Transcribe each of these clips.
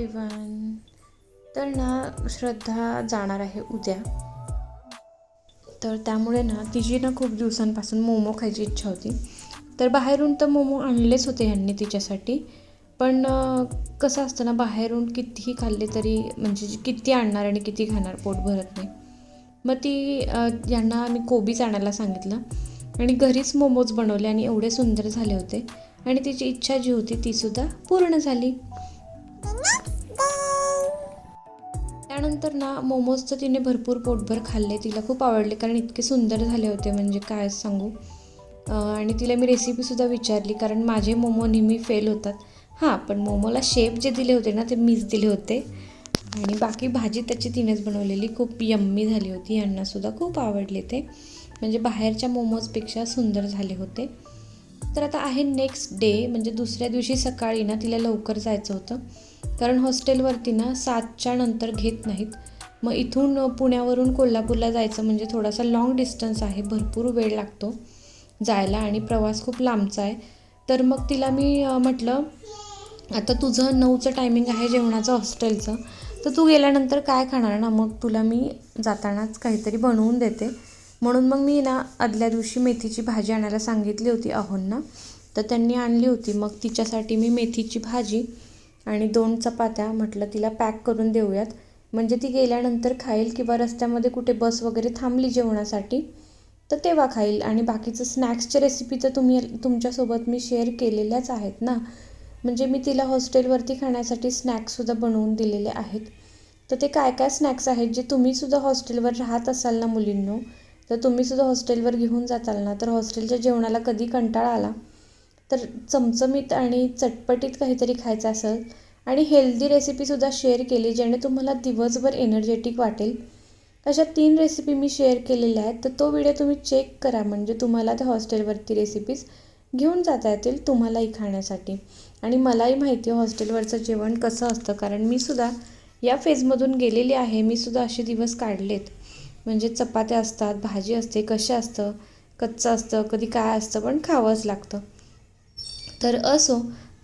Everyone तर ना श्रद्धा जाणार आहे उद्या. तर त्यामुळे ना तिची ना खूप दिवसांपासून मोमो खायची इच्छा होती. तर बाहेरून तर मोमो आणलेच होते ह्यांनी तिच्यासाठी. पण कसं असतं ना बाहेरून कितीही खाल्ले तरी म्हणजे किती आणणार आणि किती खाणार पोट भरत नाही. मग ती यांना आम्ही कोबीच आणायला सांगितलं. आणि घरीच मोमोज बनवले आणि एवढे सुंदर झाले होते. आणि तिची इच्छा जी होती तीसुद्धा पूर्ण झाली. त्यानंतर ना मोमोजचं तिने भरपूर पोटभर खाल्ले तिला खूप आवडले कारण इतके सुंदर झाले होते म्हणजे काय सांगू? आणि तिला मी रेसिपीसुद्धा विचारली कारण माझे मोमो नेहमी फेल होतात. हां पण मोमोला शेप जे दिले होते ना ते मीच दिले होते. आणि बाकी भाजी त्याची तिनेच बनवलेली खूप यम्मी झाली होती यांनासुद्धा खूप आवडले ते. म्हणजे बाहेरच्या मोमोजपेक्षा सुंदर झाले होते. तर आता आहे नेक्स्ट डे म्हणजे दुसऱ्या दिवशी सकाळी ना तिला लवकर जायचं होतं. कारण हॉस्टेलवरती ना सातच्या नंतर घेत नाहीत. मग इथून पुण्यावरून कोल्हापूरला जायचं म्हणजे थोडासा लाँग डिस्टन्स आहे. भरपूर वेळ लागतो जायला आणि प्रवास खूप लांबचा आहे. तर मग तिला मी म्हटलं आता तुझं नऊचं टायमिंग आहे जेवणाचं हॉस्टेलचं. तर तू गेल्यानंतर काय खाणार ना? मग तुला मी जातानाच काहीतरी बनवून देते. म्हणून मग मी ना आदल्या दिवशी मेथीची भाजी आणायला सांगितली होती अहोंना. तर त्यांनी आणली होती. मग तिच्यासाठी मी मेथीची भाजी आणि दोन चपात्या म्हटलं तिला पॅक करून देऊयात. म्हणजे ती गेल्यानंतर खाईल किंवा रस्त्यामध्ये कुठे बस वगैरे थांबली जेवणासाठी तर तेव्हा खाईल. आणि बाकीचं स्नॅक्सच्या रेसिपी तर तुम्ही तुमच्यासोबत मी शेअर केलेल्याच आहेत ना. म्हणजे मी तिला हॉस्टेलवरती खाण्यासाठी स्नॅक्ससुद्धा बनवून दिलेले आहेत. तर ते काय काय स्नॅक्स आहेत जे तुम्हीसुद्धा हॉस्टेलवर राहत असाल ना मुलींनो तर तुम्हीसुद्धा हॉस्टेलवर घेऊन जाताल ना. तर हॉस्टेलच्या जेवणाला कधी कंटाळा आला? तर चमचमीत आणि चटपटीत काहीतरी खायचं असेल. आणि हेल्दी रेसिपीसुद्धा शेअर केली ज्याने तुम्हाला दिवसभर एनर्जेटिक वाटेल. अशा तीन रेसिपी मी शेअर केलेल्या आहेत तर तो व्हिडिओ तुम्ही चेक करा. म्हणजे तुम्हाला त्या हॉस्टेलवरती रेसिपीज घेऊन जाता येतील तुम्हालाही खाण्यासाठी. आणि मलाही माहिती आहे हॉस्टेलवरचं जेवण कसं असतं कारण मी सुद्धा या फेजमधून गेलेली आहे. मी सुद्धा असे दिवस काढलेत. म्हणजे चपात्या असतात भाजी असते कशा असतं कच्चं असतं कधी काय असतं पण खावंच लागतं. तर असो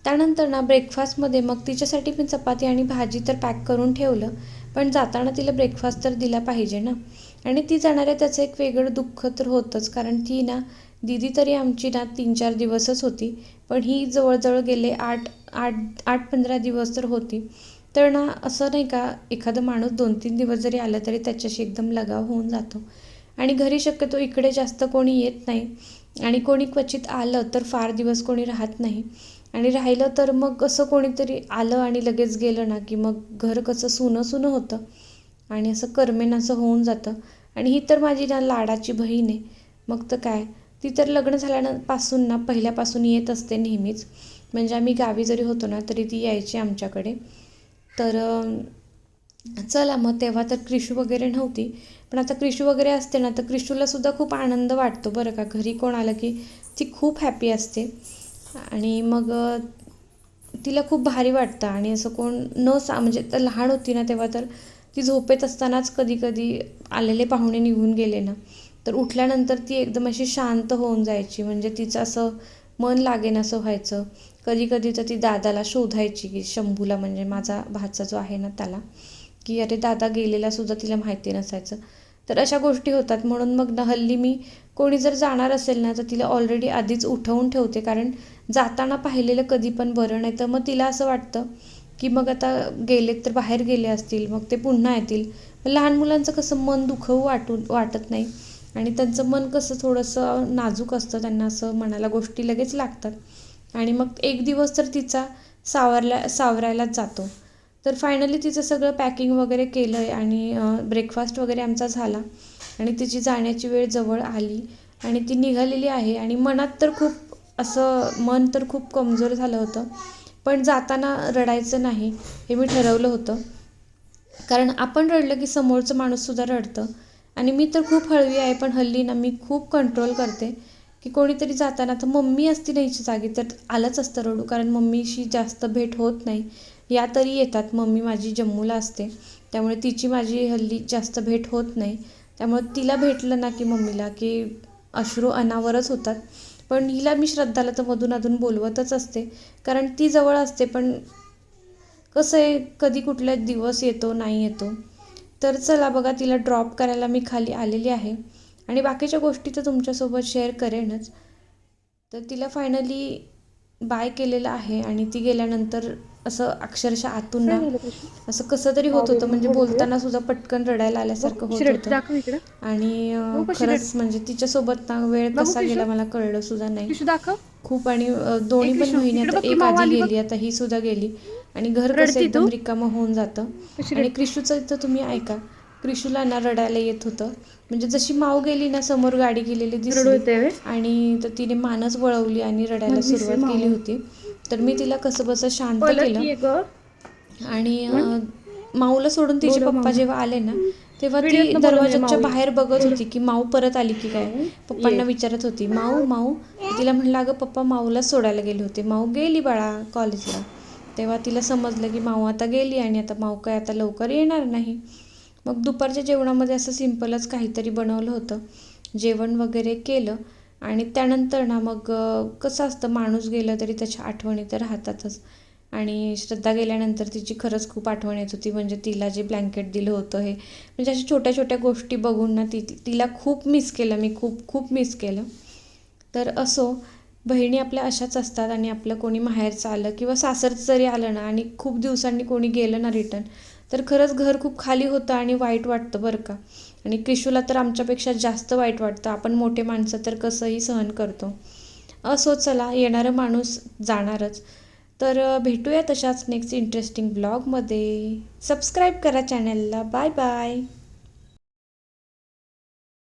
त्यानंतर ना ब्रेकफास्टमध्ये मग तिच्यासाठी मी चपाती आणि भाजी तर पॅक करून ठेवलं पण जाताना तिला ब्रेकफास्ट तर दिला पाहिजे ना. आणि ती जाणाऱ्या त्याचं एक वेगळं दुःख तर होतंच कारण ती ना दिदी तरी आमची ना तीन चार दिवसच होती पण ही जवळजवळ गेले आठ आठ आठ पंधरा दिवस तर होती. तर ना असं नाही का एखादं माणूस दोन तीन दिवस जरी आलं तरी त्याच्याशी एकदम लगाव होऊन जातो. आणि घरी शक्यतो इकडे जास्त कोणी येत नाही. आणि कोणी क्वचित आलं तर फार दिवस कोणी राहत नाही. आणि राहिलं तर मग असं कोणीतरी आलं आणि लगेच गेलं ना की मग घर कसं सुनं सुनं होतं. आणि असं करमेन असं होऊन जातं. आणि ही तर माझी ना लाडाची बहीण आहे. मग तर काय? ती तर लग्न झाल्यापासून ना पहिल्यापासून येत असते नेहमीच. म्हणजे आम्ही गावी जरी होतो ना तरी ती यायची आमच्याकडे. तर चला मग तेव्हा तर क्रिशू वगैरे नव्हती. पण आता क्रिशू वगैरे असते ना तर क्रिशूला सुद्धा खूप आनंद वाटतो बरं का. घरी कोण आलं की ती खूप हॅपी असते. आणि मग तिला खूप भारी वाटतं. आणि असं कोण न सा म्हणजे तर लहान होती ना तेव्हा तर ती झोपेत असतानाच कधी कधी आलेले पाहुणे निघून गेले ना. तर उठल्यानंतर ती एकदम अशी शांत होऊन जायची. म्हणजे तिचं असं मन लागेन असं व्हायचं. कधी कधी तर ती दादाला शोधायची की शंभूला म्हणजे माझा भाचा जो आहे ना त्याला. की अरे दादा गेलेला सुद्धा तिला माहिती नसायचं. तर अशा गोष्टी होतात. म्हणून मग ना हल्ली मी कोणी जर जाणार असेल ना तर तिला ऑलरेडी आधीच उठवून ठेवते. कारण जाताना पाहिलेलं कधी पण बरं नाही. तर मग तिला असं वाटतं की मग आता गेलेत तर बाहेर गेले असतील मग ते पुन्हा येतील. लहान मुलांचं कसं मन दुखवू वाटू वाटत नाही. आणि त्यांचं मन कसं थोडंसं नाजूक असतं. त्यांना असं मनाला गोष्टी लगेच लागतात. आणि मग एक दिवस तर तिचा सावरल्या सावरायलाच जातो. तर फायनली तिचं सगळं पॅकिंग वगैरे केलं आहे आणि ब्रेकफास्ट वगैरे आमचा झाला. आणि तिची जाण्याची वेळ जवळ आली. आणि ती निघालेली आहे आणि मनात तर खूप असं मन तर खूप कमजोर झालं होतं. पण जाताना रडायचं नाही हे मी ठरवलं होतं. कारण आपण रडलं की समोरचं माणूससुद्धा रडतं. आणि मी तर खूप हळवी आहे पण हल्ली ना मी खूप कंट्रोल करते. की कोणीतरी जाताना तर मम्मी असती नाहीची जागी तर आलंच असतं रडू. कारण मम्मीशी जास्त भेट होत नाही. या तरी येतात. मम्मी माझी जम्मूला असते. त्यामुळे तिची माझी हल्ली जास्त भेट होत नाही. त्यामुळे तिला भेटलं ना की मम्मीला की अश्रू अनावरच होतात. पण हिला मी श्रद्धाला तर मधून अधून बोलवतच असते. कारण ती जवळ असते पण कसं आहे कधी कुठला दिवस येतो नाही येतो. तर चला बघा तिला ड्रॉप करायला मी खाली आलेली आहे. आणि बाकीच्या गोष्टी तर तुमच्यासोबत शेअर करेनच. तर तिला फायनली बाय केलेलं आहे आणि ती गेल्यानंतर असं अक्षरशः आतून ना असं कसं तरी होत होतं. म्हणजे बोलताना सुद्धा पटकन रडायला आल्यासारखं होत होतं. आणि खरंच म्हणजे तिच्यासोबत ना वेळ कसा? गेला मला कळलं सुद्धा नाही. खूप आणि दोन्ही पण की एक आधी. गेली आता ही सुद्धा गेली. आणि घर कसं एकदम? रिकामं होऊन जातं. आणि क्रिशूचं इथं तुम्ही ऐका. क्रिशूला ना रडायला येत होतं म्हणजे जशी माऊ गेली ना समोर गाडी गेलेली दिसली? आणि तर तिने मानच वळवली आणि रडायला सुरुवात. केली होती तर मी तिला कसं बसं शांत केलं. आणि माऊला सोडून तिचे पप्पा. जेव्हा आले ना तेव्हा ती दरवाजाच्या. बाहेर बघत होती की माऊ परत आली की काय पप्पांना. विचारत होती माऊ माऊ तिला म्हणलं अगं पप्पा माऊला सोडायला गेले होते माऊ गेली बाळा कॉलेजला तेव्हा तिला समजलं की माऊ आता गेली आणि आता माऊ काय आता लवकर येणार नाही मग दुपारच्या जेवणामध्ये असं सिम्पलच काहीतरी बनवलं होतं. जेवण वगैरे केलं आणि त्यानंतर ना मग कसं असतं माणूस गेलं तरी त्याच्या आठवणी तर राहतातच. आणि श्रद्धा गेल्यानंतर तिची खरंच खूप आठवण येत होती म्हणजे तिला जे ब्लँकेट दिलं होतं हे. म्हणजे अशा छोट्या छोट्या गोष्टी बघून ना ती तिला खूप मिस केलं मी खूप खूप मिस केलं. तर असो बहिणी आपल्या अशाच असतात आणि आपलं कोणी माहेरचं आलं किंवा सासरचं जरी आलं ना आणि खूप दिवसांनी कोणी गेलं ना रिटर्न तर खरंच घर खूप खाली होतं आणि वाईट वाटतं बरं का. आणि क्रिशूला तर आमच्यापेक्षा जास्त वाईट वाटतं. आपण मोठे माणसं तर कसंही सहन करतो. असो चला येणारं माणूस जाणारच. तर भेटूया तशाच नेक्स्ट इंटरेस्टिंग ब्लॉगमध्ये सबस्क्राईब करा चॅनलला बाय बाय